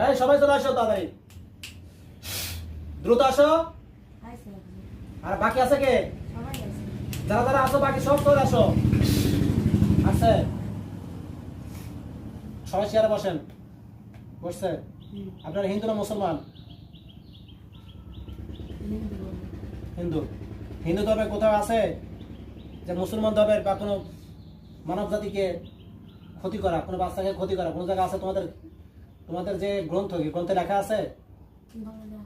এই, সবাই চলে আসো তাড়াতাড়ি। দ্রুত আসো। আর বাকি আছে কে? যারা যারা আসো বাকি সব চলে আসো। আছে। সবাই চেয়ারে বসেন। বসছে। আপনারা হিন্দু না মুসলমান? হিন্দু। হিন্দু হিন্দু ধর্মে কোথাও আছে যে মুসলমান ধর্মের বা কোনো মানব জাতিকে ক্ষতি করা, কোনো বাচ্চাকে ক্ষতি করা? কোনো জায়গায় আছে তোমাদের তোমাদের যে গ্রন্থ কি গ্রন্থে লেখা আছে?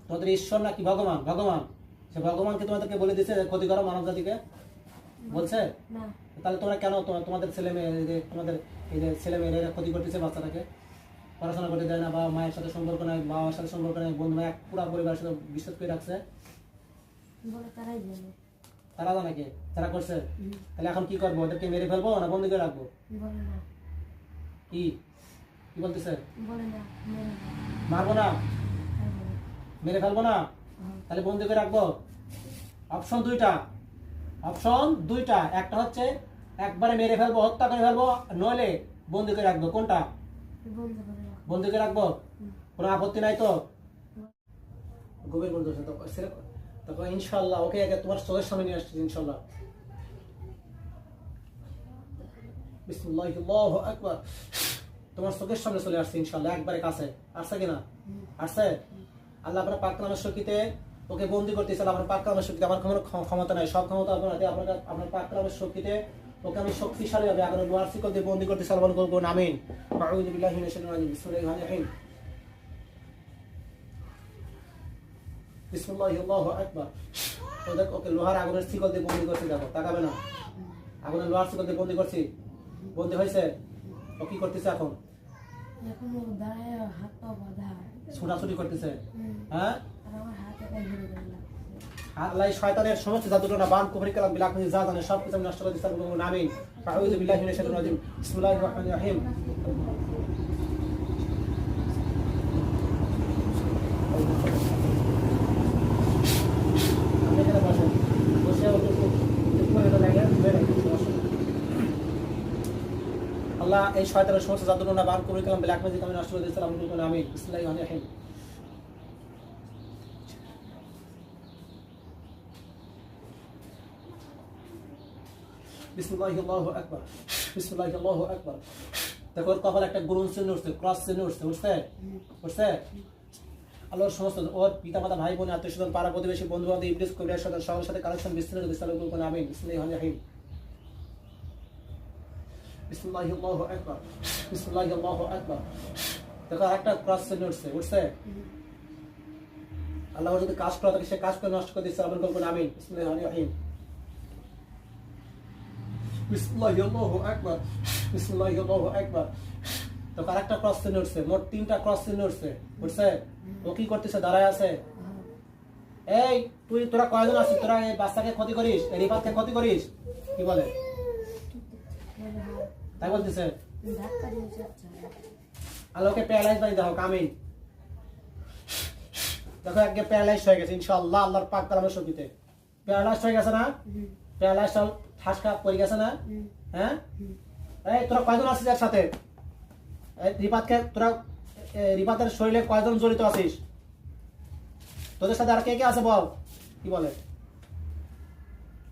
তোমাদের ঈশ্বর নাকি ভগবান? ভগবান। সে ভগবানকে তোমাদেরকে বলে দিচ্ছে ক্ষতি করো মানব জাতিকে। বলছে? তাহলে তোমরা কেন তোমা- তোমাদের ছেলে মেয়ে তোমাদের এই যে ছেলে মেয়েরা ক্ষতি করতেছে বাচ্চাটাকে? পড়াশোনা করতে দেয় না বা মায়ের সাথে সম্পর্ক নাই বাবার সাথে সম্পর্ক নাই বন্ধু এক পুরা পরিবারের সাথে বিশ্বাস করে রাখছে। তারা জানে কে? তারা করছে? তাহলে এখন কি করব? ওদেরকে মেরে ফেলব না বন্দি করে রাখব? কি? কি বলতেছে? মেরে মারবো না? মেরে ফেলব না? হ্যাঁ, তাহলে বন্দি করে রাখব। অপশন দুইটা। অপশন দুইটা। একটা হচ্ছে একবারে মেরে ফেলব হত্যা করে ফেলব নইলে বন্দি করে রাখব। কোনটা? বন্ধ করে বন্দি করে রাখব? কোনো আপত্তি নাই তো? গভীর বন্ধু তখন ইনশাল্লাহ ওকে আগে তোমার চোখের সামনে নিয়ে আসছি ইনশাল্লাহ। বিসমুল্লাহ আকবার। তোমার চোখের সামনে চলে আসছে ইনশাল্লাহ একবারে কাছে। আসছে কিনা আসছে? আল্লাহ আপনার পাক নামের শক্তিতে ওকে বন্দি করতেছে আল্লাহ আপনার পাক নামের শক্তিতে আমার কোনো ক্ষমতা নাই, সব ক্ষমতা আপনার হাতে, আপনার আপনার পাক নামের শক্তিতে ওকে আমি শক্তিশালী হবে এখন লোয়ার শিকল দিয়ে বন্দি করতে করব বিসমুল্লাহি আল্লাহু আকবার। ওদের ওকে লোহার আগুনের শিকল দিয়ে বন্দি করতে যাব তাকাবে না। আগুনের লোহার শিকল দিয়ে বন্দি করছি। বন্দি হয়েছে? ও কি করতেছে এখন? এখন দাঁড়ায় হাত পা বাঁধা। ছোটাছুটি করতেছে? হ্যাঁ? আর আমার হাত একাই ধরে ধরে আল্লাহ শয়তানের সমস্ত জাদুটনা বান কুফরি কালাম বিলাক মিন জাদানে সব কিছু নষ্ট করে দিছে আমিন ফাউযু বিল্লাহি মিনাশ শাইতানির রাজিম। বিসমিল্লাহির রহমানির রহিম আপনি এখানে বসেন। বসে ওকে একটু- একটু করে এটা লাগে, ধুয়ে রাখুন, সমস্যা নেই। আল্লাহ এই শয়তানের সমস্ত জাদুটনা বান কুফরি কালাম বিলাক মিন জাদানে নষ্ট করে বিসমুল্লাহি বিসমুল্লাহি উঠছে হুম, আল্লাহর সমস্ত ওর পিতা মাতা ভাই বোন আত্মীয় পাড়া প্রতিবেশী বন্ধু বান্ধব ইবলিস সাথে কালেকশন বিস্তারিত বিসমিল্লাহির রহমানির রহিম। চিহ্ন উঠছে আল্লাহ যদি কাজ করা থাকে, সে কাজ করে নষ্ট করে দিচ্ছে বিসমিল্লাহির রহমানির রহিম। তো ক্রস চিহ্ন মোট তিনটা ক্রস চিহ্ন উঠছে ও কি করতেছে, দাঁড়ায় আছে? এই, তুই, তোরা কয়জন আছিস? তোরা এই বাচ্চাকে ক্ষতি করিস, এই রিপাতকে ক্ষতি করিস? কি বলে? তাই বলতেছে। আলোকে প্যারালাইজ বানিয়ে দাও কামিন। দেখো আগে প্যারালাইজ হয়ে গেছে ইনশাআল্লাহ আল্লাহর পাক কালামের শক্তিতে প্যারালাইজ হয়ে গেছে না? প্যারালাইজ ঠাস খাপ পড়ে গেছে না? হ্যাঁ? এই তোরা কয়জন আছিস এর সাথে এই রিপাতকে তোরা রিপাতের শরীরে কয়জন জড়িত আছিস? তোদের সাথে আর কে কে আছে বল? কি বলে?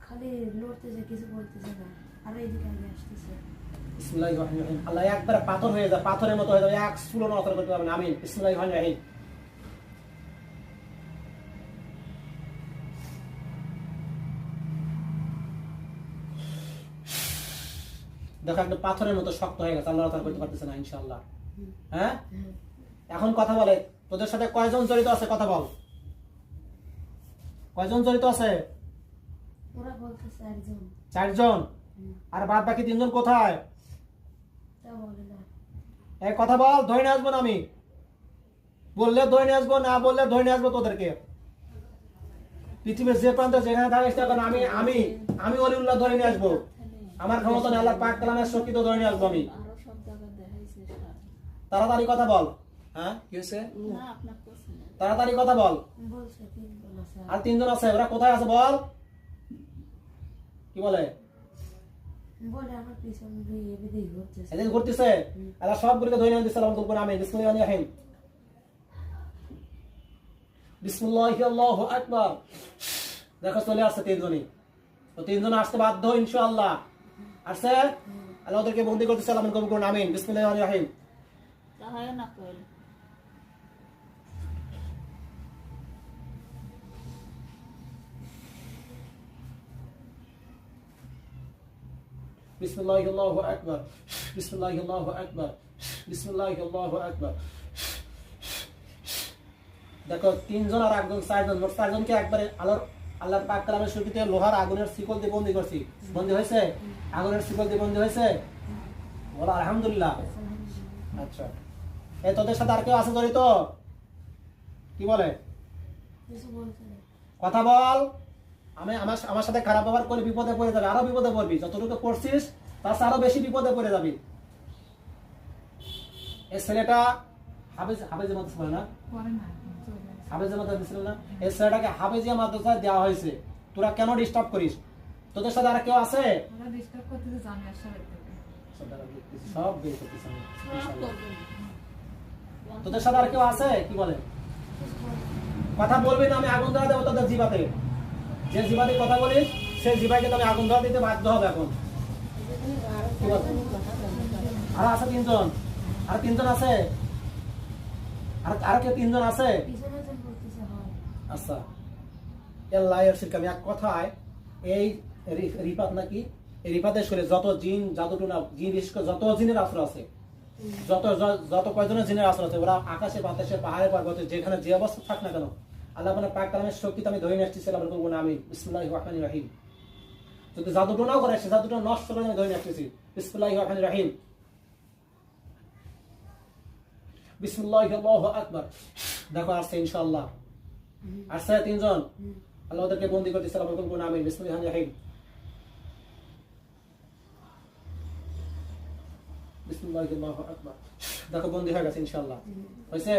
খালি লড়তেছে কিছু বলতেছে না। আর এইদিকে আসতেছে। রহিম। আল্লাহ একবার পাথর হয়ে যায় পাথরের মতো হয়ে যাবে এক চুলো নতর করতে পারবেন আমিন। রহিম। দেখো একটা পাথরের মতো শক্ত হয়ে গেছে আল্লাহ করতে পারতেছে না ইনশাআল্লাহ। হুম, হ্যাঁ? এখন কথা বলে তোদের সাথে কয়জন জড়িত আছে কথা বল। কয়জন জড়িত আছে? চারজন। আর বাদ বাকি তিনজন কোথায়? এই কথা বল, ধরে নিয়ে আসব না আমি। বললে ধরে নিয়ে আসব, না বললে ধরে নিয়ে আসব তোদেরকে। পৃথিবীর যে প্রান্তে যেখানে থাকিস আমি আমি আমি অলিউল্লাহ ধরে নিয়ে আসব। আমার ক্ষমতা নেই আল্লাহ পাক কালামের ধরে নিয়ে আসব আমি। তাড়াতাড়ি কথা বল। হ্যাঁ? কি হয়েছে? তাড়াতাড়ি কথা বল। আর তিনজন আছে, ওরা কোথায় আছে বল? কি বলে? এদিকে ঘুরতেছে? আল্লাহ সবগুলোকে ধরে নিয়ে আমি আকবার। দেখো চলে আসছে তিনজনই। তো তিনজন আসতে বাধ্য ইনশাআল্লাহ। আসছে? আল্লাহ ওদেরকে বন্দি করতেছে আল্লাহ করব আমিন। বিসমুল্লাহ রাহিম। বিসমিল্লাহি আল্লাহু আকবার বিসমিল্লাহি আল্লাহু আকবার বিসমিল্লাহি আল্লাহু আকবার দেখো তিনজন আর একজন চারজন মোট চারজনকে একবারে আল্লাহর আল্লাহর পাক কালামের শুরুতে লোহার আগুনের শিকল দিয়ে বন্দি করছি। বন্দি হয়েছে? আগুনের শিকল দিয়ে বন্দি হয়েছে? বলো আলহামদুলিল্লাহ। আচ্ছা। এ তোদের সাথে আর কেউ আছে জড়িত? কি বলে? কথা বল। আমি আমার আমার সাথে খারাপ ব্যবহার করলে বিপদে পড়ে যাবে আরও বিপদে পড়বি। যতটুকু পড়ছিস তার আরও বেশি বিপদে পড়ে যাবি। এই ছেলেটা হাফেজ হাফেজের বলে না। হাফেজের ছিল না? এই ছেলেটাকে হাফেজিয়া মাদ্রাসায় দেওয়া হয়েছে। তোরা কেন ডিস্টার্ব করিস? তোদের সাথে আর কেউ আছে? সব তোদের সাথে আর কেউ আছে? কি বলে? কথা বলবি না আমি আগুন ধরা দেবো তোদের জিবাতে। যে জিবাতে কথা বলিস, সেই জিবাকে তুমি আগুন ধরা দিতে বাধ্য হবে এখন। আর আছে তিনজন? আর তিনজন আছে? আর আর কেউ তিনজন আছে? আচ্ছা। এল্লাহের আমি এক কথায়, এই রিপাত নাকি, এই রিপাতের শরীরে যত জিন জাদুটুনা জিন রিস্ক যত জিনের আসর আছে যত যত কয়জনের জিনের আসর আছে, ওরা আকাশে, বাতাসে, পাহাড়ে, পর্বতে, যেখানে যে অবস্থা থাক না কেন আল্লাহ মানে পাক কালামের শক্তিতে আমি ধরে নিয়ে আসতেছি, আল্লাহ করব না, আমি বিসমুল্লাহ রহমান রাহিম। যদি জাদুটুনাও করে, সে জাদুটা নষ্ট করে আমি ধরে নিয়ে আসতেছি বিসমুল্লাহ রহমান রাহিম। বিসমুল্লাহ দেখো, আসছে আসছে তিনজন। আল্লাহ ওদেরকে বন্দি করতে করব না, আমি রাহিম। বিসমুল্লাহ দেখো, বন্দি হয়ে গেছে হয়েছে?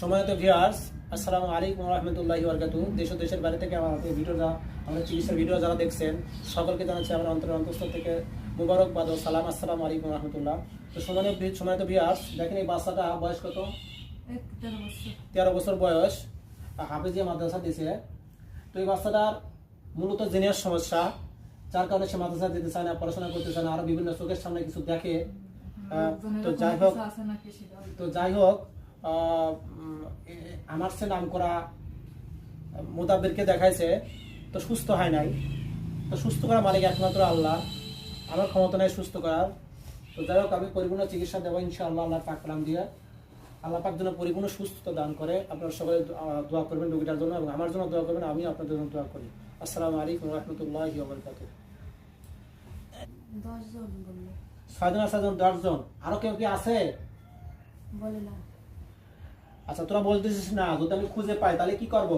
সময়ত ভিউয়ার্স আসসালামু আলাইকুম রহমতুল্লাহি বরকাতু দেশ ও দেশের বাইরে থেকে আমার ভিডিওটা আমাদের চিকিৎসার ভিডিও যারা দেখছেন সকলকে জানাচ্ছি আমার অন্তরের অন্তঃস্থল থেকে মুবারকবাদ ও সালাম। আসসালামু আলাইকুম রহমতুল্লাহ। তো সময় সময়ত ভিউয়ার্স দেখেন এই বাচ্চাটা বয়স কত? তেরো বছর বয়স। হাফিজিয়া মাদ্রাসা দিছে তো এই বাচ্চাটার মূলত জেনের সমস্যা। যার কারণে সে মাদ্রাসা দিতে চায় না পড়াশোনা করতে চায় না আরও বিভিন্ন চোখের সামনে কিছু দেখে। আহ, তো যাই হোক তো যাই হোক আহ, উম, এ- আমার সে নাম করা মোতাবেরকে দেখাইছে তো সুস্থ হয় নাই। তো সুস্থ করা মালিক একমাত্র আল্লাহ। আমার ক্ষমতা নেই সুস্থ করার। তো যাই হোক আমি পরিপূর্ণ চিকিৎসা দেবো ইনশাআল্লাহ আল্লাহ পাক কালাম দিয়ে। আল্লাহ পাক যেন পরিপূর্ণ সুস্থতা দান করে। আপনারা সকলে দোয়া করবেন রোগীটার জন্য এবং আমার জন্য দোয়া করবেন আমি আপনাদের জন্য দোয়া করি। আসসালামু আলাইকুম রহমতুল্লাহ বলল। ছয়জন ছয়জন দশজন আরও কেউ কি আছে? বলে না। আচ্ছা তোরা বলতেছিস না যদি আমি খুঁজে পাই তাহলে কি করব?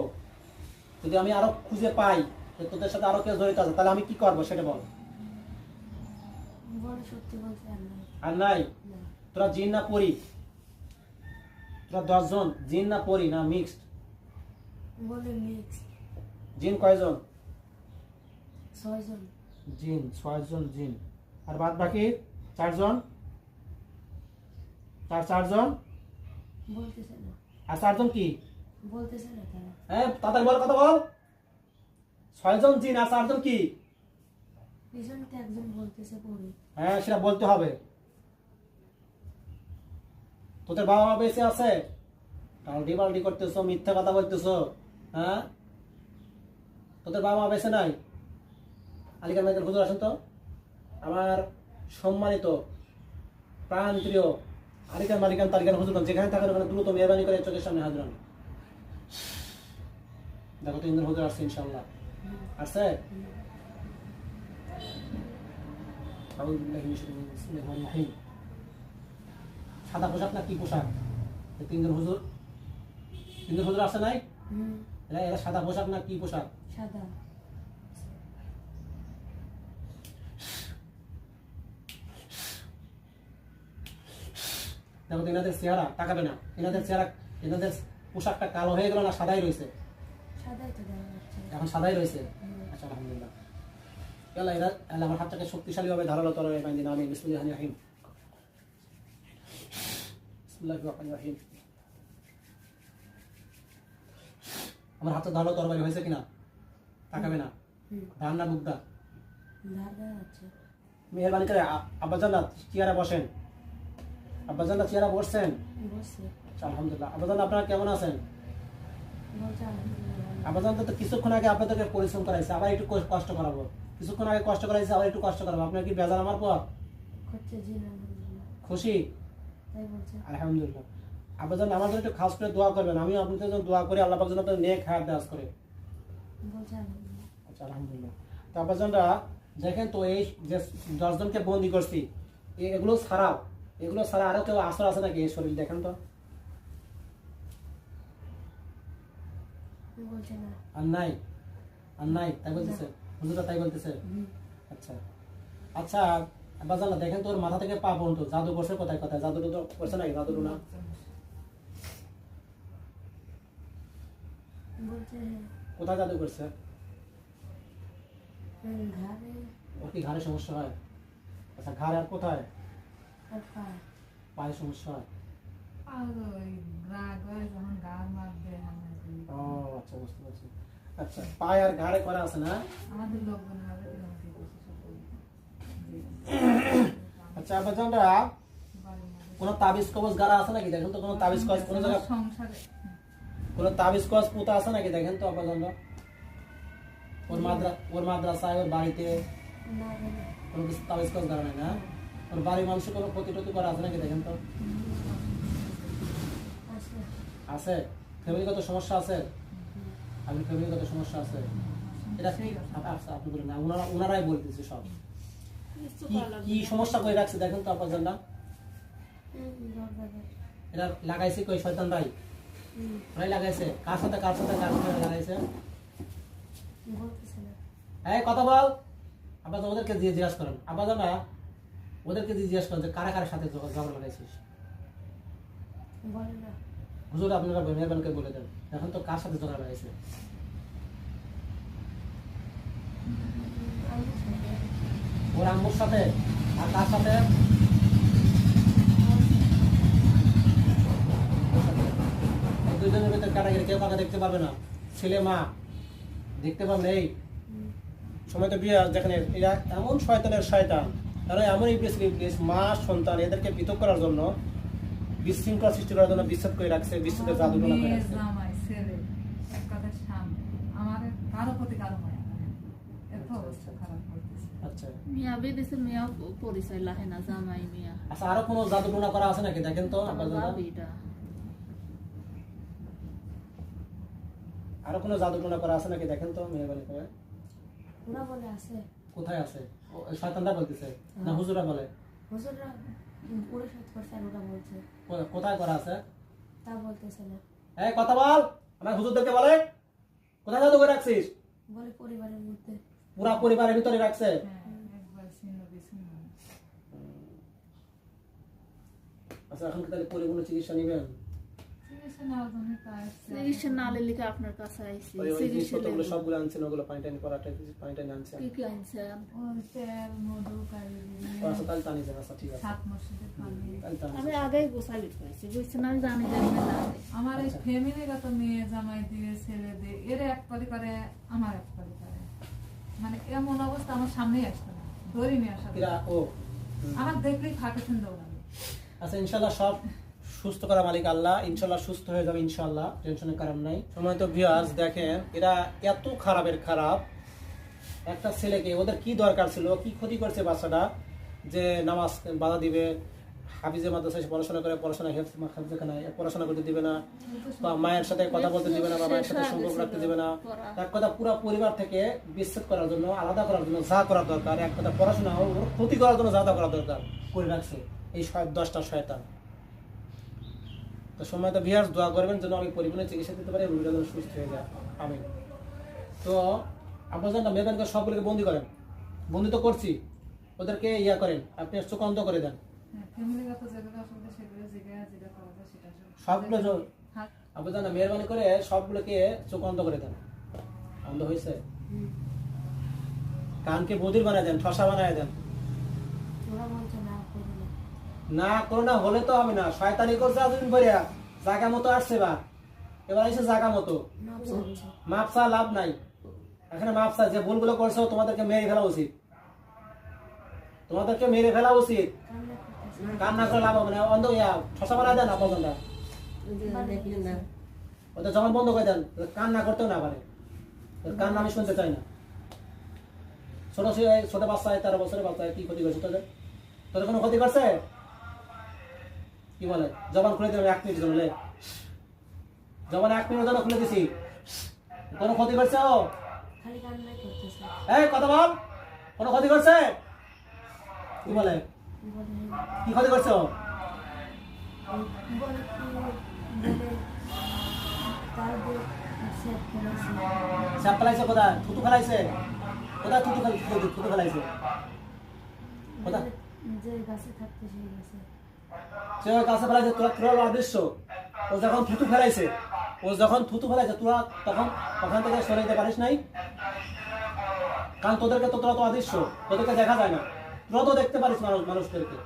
যদি আমি আরও খুঁজে পাই তোদের সাথে আরও কেউ জড়িত আছে তাহলে আমি কি করব সেটা বল। আর নাই। তোরা জিন না পড়ি তোরা দশজন জিন না পড়ি না মিক্সড জিন কয়জন? ছয় জন জিন ছয়জন জিন। আর বাদ বাকি চারজন? চার চারজন? বলতেছে না। আর চারজন কি? বলতেছে না হ্যাঁ তাড়াতাড়ি বল কথা বল। ছয়জন জিন আর চারজন কি? হ্যাঁ সেটা বলতে হবে। তোদের বাবা মা বেঁচে আছে? টালডি বালডি করতেছো মিথ্যা কথা বলতেছো হ্যাঁ? তোদের বাবা মা বেঁচে নাই? আলিকার মেয়েদের হুজুর আসেন তো? আমার সম্মানিত প্রাণ প্রিয় আলিকার মালিকান তালিকান হুজুর যেখানে থাকেন ওখানে দ্রুত মেহরবানি করে চোখের সামনে হাজির হন। দেখো তিনজন হুজুর আসছে ইনশাল্লাহ আসছে। সাদা পোশাক না কি পোশাক? তিনজন হুজুর। তিনজন হুজুর আসে নাই? এরা সাদা পোশাক না কি পোশাক? সাদা। দেখো তো এনাদের চেহারা তাকাবে না। এনাদের চেহারা এনাদের পোশাকটা কালো হয়ে গেল না সাদাই রয়েছে? এখন সাদাই রয়েছে? আচ্ছা আলহামদুলিল্লাহ। এলা এরা এলা আমার হাতটাকে ধারালো তর আমি রহিম। আমার হাতে ধারো তরবারি হয়েছে কিনা? তাকাবে না। ডান না যাচ্ছে মেহরবানি করে আব্বাজান চেয়ারে বসেন। আব্বাজান চেয়ারে বসছেন? বসছে। আচ্ছা, আলহামদুলিল্লাহ। আব্বাজান আপনারা কেমন আছেন? আব্বাজান তো কিছুক্ষণ আগে আপনাদেরকে পরিশ্রম করাইছে আবার একটু কষ্ট- করাবো। কিছুক্ষণ আগে কষ্ট করাইছে আবার একটু কষ্ট করাবো। আপনার কি বেজার আমার পর? খুশি? আলহামদুলিল্লাহ। আব্বাজান আমার জন্য একটু খাস করে দোয়া করবেন। আমি আপনাদের জন্য দোয়া করি আল্লাহ পাক যেন আপনাদের নেক হায়াত দাস করে। আচ্ছা আলহামদুলিল্লাহ। তো আব্বাজানরা দেখেন তো এই যে দশজনকে বন্দি করছি এগুলো ছাড়াও এগুলো ছাড়া আরও কেউ আসর আছে নাকি এই শরীর? দেখেন তো। বলছে আর নাই? আর নাই? তাই বলতেছে? হুজুরা তাই বলতেছে? আচ্ছা। আচ্ছা বাজালা দেখেন তোর মাথা থেকে পা পর্যন্ত। জাদু করছে কোথায় কোথায়? জাদু তো করছে নাকি? জাদু না? কোথায় জাদু করছে? ওর কি ঘাড়ে সমস্যা হয়? আচ্ছা ঘাড়ে আর কোথায়? আর পায়ে পায়ে সমস্যা হয় আর ওই রাগ হয় যখন গার মারবে আমাদের ও আচ্ছা বুঝতে পারছি আচ্ছা পায়ে আর ঘাড়ে করা আছে না আমাদের লোকজন আমাদের এরকম কি করছে সব বলে। জি। আচ্ছা বাজানরা বাড়ির মধ্যে। কোনো তাবিজ কবজ গাড়া আছে নাকি দেখেন তো কোনো তাবিজ কবজ কোনো জায়গায় সংসারে কোনো তাবিজ কবজ পুতা আছে নাকি দেখেন তো বাজানরা ওর মাদ্রা ওর মাদ্রাসায় ওর বাড়িতে না জানি কোনো কিছু তাবিজ কবজ গাড়া নাই না ওর বাড়ির মানুষের কোনো ক্ষতি করা আছে নাকি দেখেন তো? আছে? ফ্যামিলিগত সমস্যা আছে? আপনি ফ্যামিলিগত সমস্যা আছে। এটা লাগাইছে কই লাগাইছে। কার সাথে কার লাগাইছে? কথা বল। আবার ওদেরকে জিজ্ঞাসা করেন। আবার না ওদেরকে জিজ্ঞাসা করেন যে কারা কার সাথে ঝগ- ঝগড়া লাগাইছিস? হুজুর আপনারা মেহরবানকে বলে দেন। এখন তো কার সাথে ঝগড়া লাগাইছে? ওর আম্মুর সাথে আর কার সাথে? দুজনের ভিতরে কাটাকাটি কেউ কাকা দেখতে পারবে না। ছেলে মা। দেখতে পারবে এই সময় তো বিয়ে দেখেন এরা এমন শয়তানের শয়তান। তারা এমন ইবলিস ইবলিস মা সন্তান এদেরকে পৃথক করার জন্য বিশৃঙ্খলা সৃষ্টি করার জন্য বিচ্ছেদ করে রাখছে বিচ্ছেদের জাদু করে রাখছে। জামাই, ছেলে, এক কথায় স্বামী। আমার কারও প্রতি কারও মায়া নাই। এত অবস্থা খারাপ করতেছে। আচ্ছা। মিয়া বিদেশে মিয়া পরিচয় লাহে না জামাই মিয়া। আচ্ছা আরও কোনো জাদু টোনা করা আছে নাকি? দেখেন তো আব্বা দাদা ভাবিটা। আরও কোনো জাদু টোনা করা আছে নাকি? দেখেন তো মেহরবানি করে ওরা আছে। কোথায় আছে? শয়তানরা বলতেছে না হুজুরা বলে। হুজুররা পুরো সৎ করছে আর ওরা বলছে কোথায় করা আছে? তা বলতেছে না। এই কথা বল। আমার হুজুরদেরকে বলে। কোথায় জাদু করে রাখছিস? বলে পরিবারের মধ্যে। পুরা পরিবারের ভিতরে রাখছে। হ্যাঁ। আচ্ছা এখন তাহলে পরিপূর্ণ চিকিৎসা নেবেন? চিকিৎসা নেওয়ার জন্য তো আসছে। চিকিৎসা না লিখে আপনার কাছে আইছি ওই ওই চিকিৎসা সবগুলো আনছেন ওগুলো পানি টানি করাটা পানি টানি আনছেন কি কি আনছেন তেল, মধু, কারি, আচ্ছা তাহলে টানি যান আচ্ছা ঠিক আছে সাত মসজিদের পানি। আমি আগেই গোসালি পাইছি বুঝছেন আমি জানি যে না আমার এই। ফ্যামিলিগত মেয়ে জামাই দিয়ে ছেলে দিয়ে এর এক পালি করে আমার এক পালি করে মানে এমন অবস্থা আমার সামনেই আসবে না ধরি নিয়ে আসা। আমার দেখলেই ফাঁকেছেন দৌড়াবে আচ্ছা ইনশাল্লাহ সব সুস্থ করা মালিক আল্লাহ ইনশাল্লাহ সুস্থ হয়ে যাবে ইনশাল্লাহ টেনশনের কারণ নাই। সময় তো ভিয়াজ দেখেন, এরা এত খারাপের খারাপ। একটা ছেলেকে ওদের কি দরকার ছিল, কি ক্ষতি করছে বাচ্চাটা, যে নামাজ বাধা দিবে, হাফিজের মাদ্রাসায় পড়াশোনা করে, পড়াশোনা হাফিজখানায় পড়াশোনা করতে দিবে না, বা মায়ের সাথে কথা বলতে দিবে না, বা মায়ের সাথে সম্পর্ক রাখতে দিবে না। এক কথা, পুরো পরিবার থেকে বিচ্ছেদ করার জন্য, আলাদা করার জন্য যা করার দরকার, এক কথা পড়াশোনা ক্ষতি করার জন্য যা করার দরকার, করে রাখছে এই দশটা শয়তান। তো সময় তো বিহার দোয়া করবেন যেন আমি পরিপূর্ণ চিকিৎসা দিতে পারি রোগীটা যেন সুস্থ হয়ে যায়। আমি তো আপনার জন্য মেয়েদেরকে সবগুলোকে বন্দি করেন। বন্দি তো করছি। ওদেরকে ইয়া করেন। আপনি চোখ অন্ধ করে দেন। হ্যাঁ সবগুলো আপনি জানা মেহরবানি করে সবগুলোকে চোখ অন্ধ করে দেন। অন্ধ হয়েছে? কানকে বদির বানায় দেন ঠসা বানায় দেন ওরা বলছে না করবে না না, করোনা হলে তো হবে না। শয়তানি করছে এতদিন ভরিয়া। জায়গা মতো আসছে বা। এবার এসে জায়গা মতো। মাপসা লাভ নাই। এখানে মাপসা, যে ভুলগুলো করছ তোমাদেরকে মেরে ফেলা উচিত। তোমাদেরকে মেরে ফেলা উচিত। কান্না করে লাভ হবে না। অন্ধ ইয়া ঠসা মারা দেন আপনার ওদের যখন বন্ধ করে দেন। কান্না করতেও না পারে। কান্না আমি শুনতে চাই না। ছোট ছোট বাচ্চা তেরো বছরের বাচ্চা কি ক্ষতি করছে তোদের? তোদের কোনো ক্ষতি করছে? কি বলে? জবান খুলে দিলাম এক মিনিট জন্য জবান এক মিনিট জন্য খুলে দিছি। কোনো ক্ষতি করছে ও? এই কথা বল। কোনো ক্ষতি করছে? কি বলে? কি ক্ষতি করছে ও? সাপ ফেলাইছে। কোথায়? থুতু ফেলাইছে? কোথায় থুতু ফেল থুতু থুতু কোথায়? যে গাছে থাকতে সেই গাছে। কাছে তোরা তোরা ও যখন থুতু ফেলাইছে, ও যখন থুতু ফেলাইছে, তোরা তখন থেকে সরে যেতে পারিস নাই? কারণ তোদেরকে তো তোরা তো তোদেরকে দেখা যায় না। তোরা তো দেখতে পারিস মানুষ মানুষদেরকে।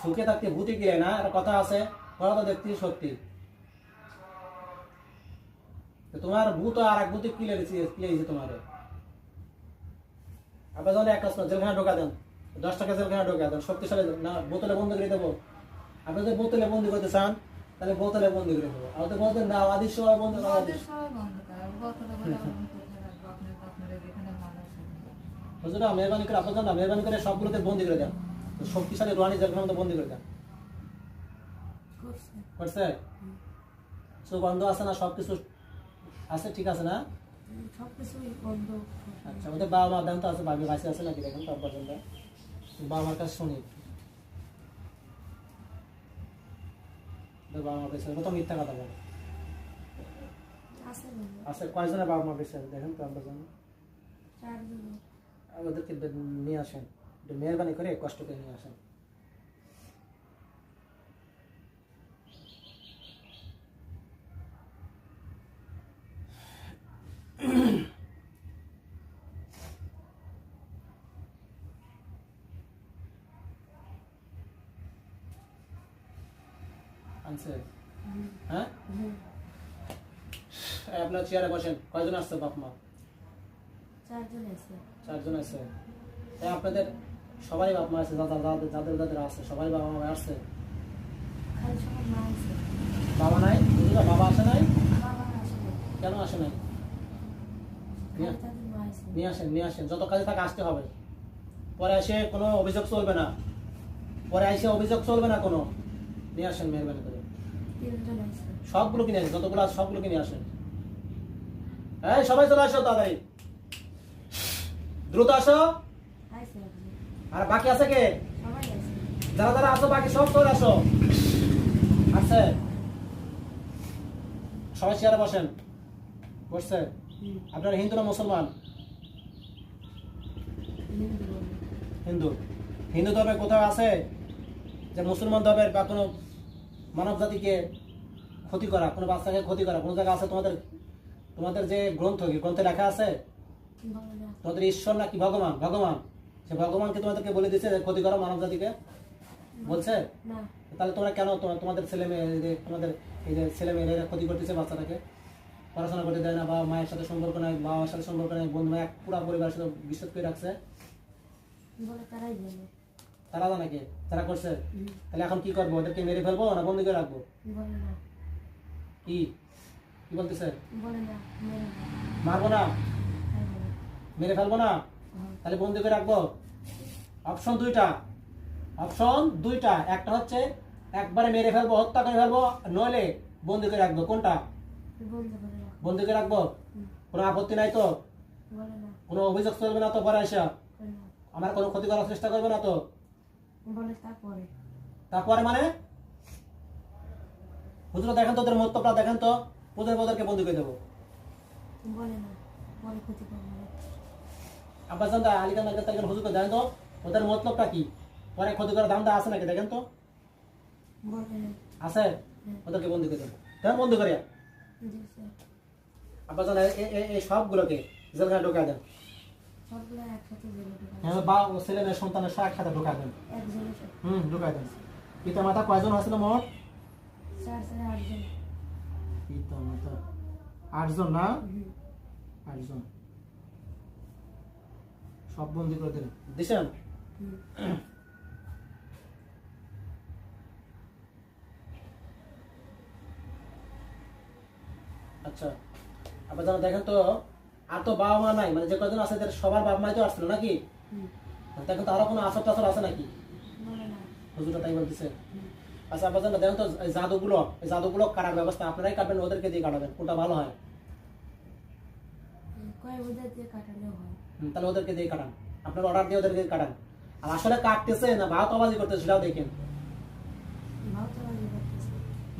সুখে থাকতে ভূতি গিয়ে না, একটা কথা আছে, ওরা তো দেখতে সত্যি। তোমার ভূত আর এক ভূতি কিলে কিলে তোমাদের? আপনার এক জেলখানা ঢোকা দেন। দশ টাকা জেলখানা ঢোকা দেন শক্তিশালী না বোতলে বন্ধ করে দেবো। আপনি যদি বোতলে বন্দি করতে চান তাহলে বোতলে বন্দি করে দেবো। আর তো বলতেন না বন্ধ করা ওদের সবাই বন্ধ করে আপনি আপনারা হুজুরা মেহরবানি করে আপনার না মেহরবানি করে সবগুলোতে বন্দি করে দেন। শক্তিশালী রোহানি জেলখানা মধ্যে বন্দি করে দেন। করছে। বন্ধ আছে না সব কিছু আছে ঠিক আছে না? সব কিছুই বন্ধ আচ্ছা আমাদের বাবা মা দেন তো আছে ভাবি ভাইসে আছে নাকি দেখেন পর্যন্ত বাবা মার কাছে শুনি। বাবা মা আছে, কত মিথ্যা কথা বলে। আছে কয়জনের বাবা মা বেঁচে দেখেন তো আমরা জানি। ওদেরকে নিয়ে আসেন একটু মেহরবানি করে কষ্ট করে নিয়ে আসেন। আনছে। হ্যাঁ? আপনার চেয়ারে বসেন কয়জন আসছে বাপ মা? চারজন আছে। চারজন আছে। তাই আপনাদের সবারই বাপ মা আছে যাদের যাদের যাদের যাদের আছে সবাই বাবা মা আসছে? বাবা নাই? বুঝলো বাবা আসে নাই। কেন আসে নাই? নিয়ে আসেন নিয়ে আসেন। যত কাজে তাকে আসতে হবে। পরে এসে কোনো অভিযোগ চলবে না। পরে এসে অভিযোগ চলবে না কোনো। নিয়ে আসেন মেহরবানি করে। সবগুলো কিনে আসেন, যতগুলো আছে সবগুলো কিনে আসেন। এই, সবাই চলে আসো তাড়াতাড়ি। দ্রুত আসো। আর বাকি আছে কে? যারা যারা আসো বাকি সব চলে আসো। আছে। সবাই চেয়ারে বসেন। বসছে। আপনারা হিন্দু না মুসলমান? হিন্দু। হিন্দু ধর্মে কোথাও আছে যে মুসলমান ধর্মের বা কোনো মানব জাতিকে ক্ষতি করা কোনো বাচ্চাকে ক্ষতি করা কোনো জায়গা আছে তোমাদের তোমাদের যে গ্রন্থ কি গ্রন্থে লেখা আছে? তোমাদের ঈশ্বর নাকি ভগবান? ভগবান। সে ভগবানকে তোমাদেরকে বলে দিচ্ছে ক্ষতি করো মানব জাতিকে বলছে? তাহলে তোমরা কেন তোমাদের ছেলে মেয়ে তোমাদের এই যে ছেলে মেয়েরা ক্ষতি করতেছে বাচ্চাটাকে? পড়াশোনা করতে দেয় না বা মায়ের সাথে সম্পর্ক নাই বাবার সাথে সম্পর্ক নাই বন্ধু এক পুরা পরিবারের সাথে বিশ্বাস করে রাখছে। বলে তারাই তারা জানে কে? তারা করছে। তাহলে এখন কি করব? ওদেরকে মেরে ফেলব না বন্দি করে রাখব? কি কি? বলতেছে? বলে না মেরে না মারবো না? মেরে ফেলব। না? হ্যাঁ, তাহলে বন্দি করে রাখব? অপশন দুইটা। অপশন দুইটা। একটা হচ্ছে একবারে মেরে ফেলব হত্যা করে ফেলব নইলে বন্দি করে রাখব। কোনটা? বলতে বন্দি করে রাখব? কোনো আপত্তি নাই তো? কোনো অভিযোগ চলবে না তো পরে আসা আমার কোনো ক্ষতি করার চেষ্টা করবে না তো? বলে তারপরে। তারপরে মানে? হুজুর দেখেন তো ওদের মতটা দেখেন তো। ওদের ওদেরকে বন্দি করে দেবো। বলে না পরে ক্ষতি করবে না। আব্বাস জানতা আলিকান আলিকান তালিকান হুজুরকে দেখেন তো ওদের মতলবটা কি? পরে ক্ষতি করার দামটা আছে নাকি দেখেন তো। আছে? ওদেরকে বন্দি করে দেবো। বন্দি করে। আব্বাস জান এই সবগুলোকে জেলখানে ঢোকা দেন সবগুলো একসাথে জেলে ঢোকায় হ্যাঁ বা ছেলে মেয়ে সন্তানের সব একসাথে ঢোকা দেন। হুম ঢোকা দেন। পিতা মাতা কয়জন হয়েছিল মোট? চার চার আটজন এই তো আমার তো আটজন না? আটজন। সব বন্দি করে দিলেন। দিছেন? আচ্ছা আবার যারা দেখেন তো আর তো বাবা মা নাই মানে যে কজন আছে এদের সবার বাবা মাই তো আসছিল নাকি। দেখেন তো আরও কোনো আসর টাসর আছে নাকি? হুজুরটা তাই বলতেছে। আচ্ছা যারা দেখেন তো জাদুগুলো জাদুগুলো কাটার ব্যবস্থা আপনারাই কাটবেন ওদেরকে দিয়ে কাটাবেন কোনটা ভালো হয়? তাহলে ওদেরকে দিয়ে কাটান। আপনার অর্ডার দিয়ে ওদেরকে কাটান। আর আসলে কাটতেছে না ভাত আবাজি করতেছে সেটাও দেখেন।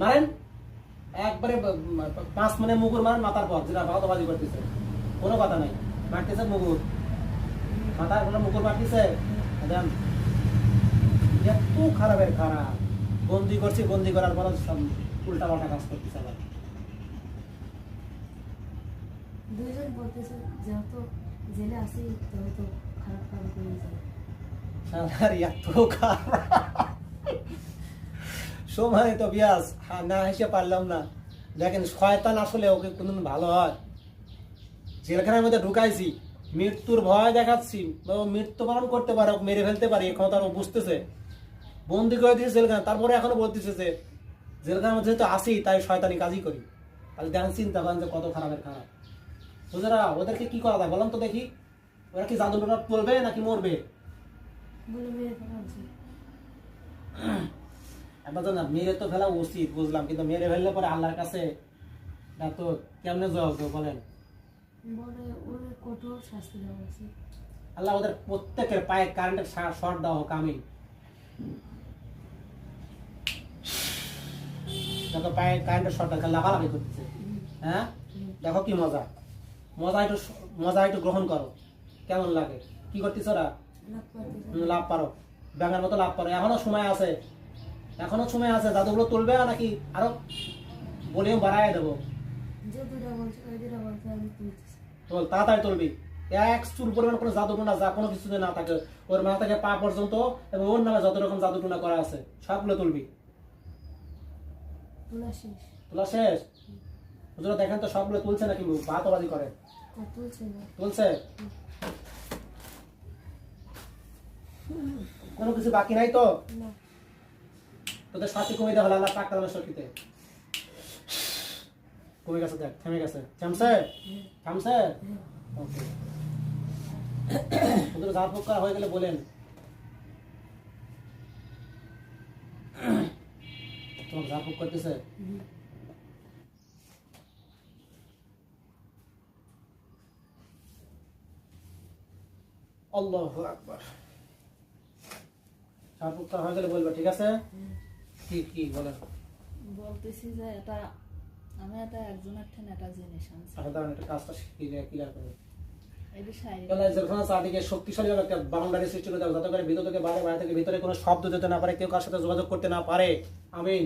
মারেন? একবারে পাঁচ মানে মুগুর মারেন মাথার পর যেটা ভাত আবাজি করতেছে। কোনো কথা নাই। মারতেছে মুগুর। মাথার কোনো মুগুর মারতেছে দেন এত খারাপের খারাপ বন্দি করছি বন্দি করার পর উল্টা পাল্টা কাজ করতেছে আবার। দুইজন বলতেছে যেহেতু জেলে আসি যেহেতু খারাপ কাম করে যায় শালার এত খারাপ। সময় তো বিয়াস না হেসে পারলাম না। দেখেন শয়তান আসলে ওকে কোনদিন ভালো হয়। জেলখানার মধ্যে ঢুকাইছি। মৃত্যুর ভয় দেখাচ্ছি। মৃত্যুবরণ করতে পারে মেরে ফেলতে পারে এখন তার ও বুঝতেছে। বন্দি করে দিয়েছে জেলখানা। তারপরে এখনও বলতেছে যে জেলখানার মধ্যে তো আসি তাই শয়তানি কাজই করি। তাহলে দেখেন চিন্তা করেন যে কত খারাপের খারাপ। বুঝরা ওদেরকে কি করা যায় বলেন তো দেখি। ওরা কি জাদু টোনা তুলবে নাকি মরবে? বলে মেরে তো না মেরে তো ফেলা উচিত বুঝলাম। কিন্তু মেরে ফেললে পরে আল্লাহর কাছে তো কেমনে জবাব দেবো বলেন? বলে ওর কঠোর শাস্তি দেওয়া উচিত আল্লাহ ওদের প্রত্যেকের পায়ে কারেন্টের শর্ট দেওয়া হোক আমি দেখো পায়ে কারেন্টের শর্ট দেখা লাফালাফি করতেছে। হ্যাঁ? দেখো কি মজা। মজা একটু মজা একটু গ্রহণ করো। কেমন লাগে? কি করতেছ ওরা? লাভ পারো ব্যাঙের মতো লাভ পারো এখনও সময় আছে। এখনও সময় আছে। জাদুগুলো তুলবে নাকি? আরও ভলিউম বাড়ায় দেবো। যে দুটা বলছে ওই দুটা বলছে আমি তুলতেছি। তোল তাড়াতাড়ি তুলবি এক চুল পরিমাণ কোনো জাদু টুনা যা কোনো কিছুতে না থাকে। ওর মাথা থেকে পা পর্যন্ত এবং ওর নামে যত রকম জাদু টুনা করা আছে সবগুলো তুলবি। তোলা শেষ। হুজুরা দেখেন তো সবগুলো তুলছে নাকি করে। তুলছে কোনো কিছু বাকি নাই তো? তোদের সাথে কমে দেওয়া হলো আল্লাহ পাক শক্তিতে কমে গেছে, দেখ, থেমে গেছে। থামছে থামছে ওকে। ওদের ঝাড় ফুক করা হয়ে গেলে বলেন। করতেছে। ঠিক আছে? কি কি বলেন? বলতেছি যে এটা আমি এটা একজনের ঠেন একটা জিনিস আনছি এখন দাঁড়ান একটা কাজটা ক্লিয়ার ক্লিয়ার করে। এটা শাড়ি। চারদিকে শক্তিশালী একটা বাউন্ডারি সৃষ্টি করে যাতে করে ভিতর থেকে বাইরে বাইরে থেকে ভিতরে কোনো শব্দ যেতে না পারে কেউ কার সাথে যোগাযোগ করতে না পারে। আমিন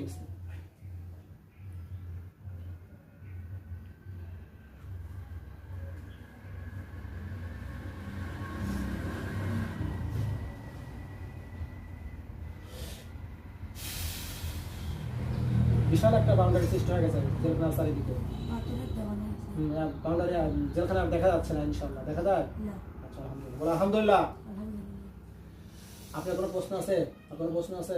বিশাল একটা বাউন্ডারি সৃষ্টি হয়ে গেছে জেলখানার চারিদিকে পাথরের দেওয়া নেই বাউন্ডারি জেলখানা দেখা যাচ্ছে না ইনশাল্লাহ দেখা যায়? আচ্ছা আলহামদুলিল্লাহ। বলো আলহামদুলিল্লাহ। আলহামদুলিল্লাহ। আপনার কোনো প্রশ্ন আছে? আপনার কোনো প্রশ্ন আছে?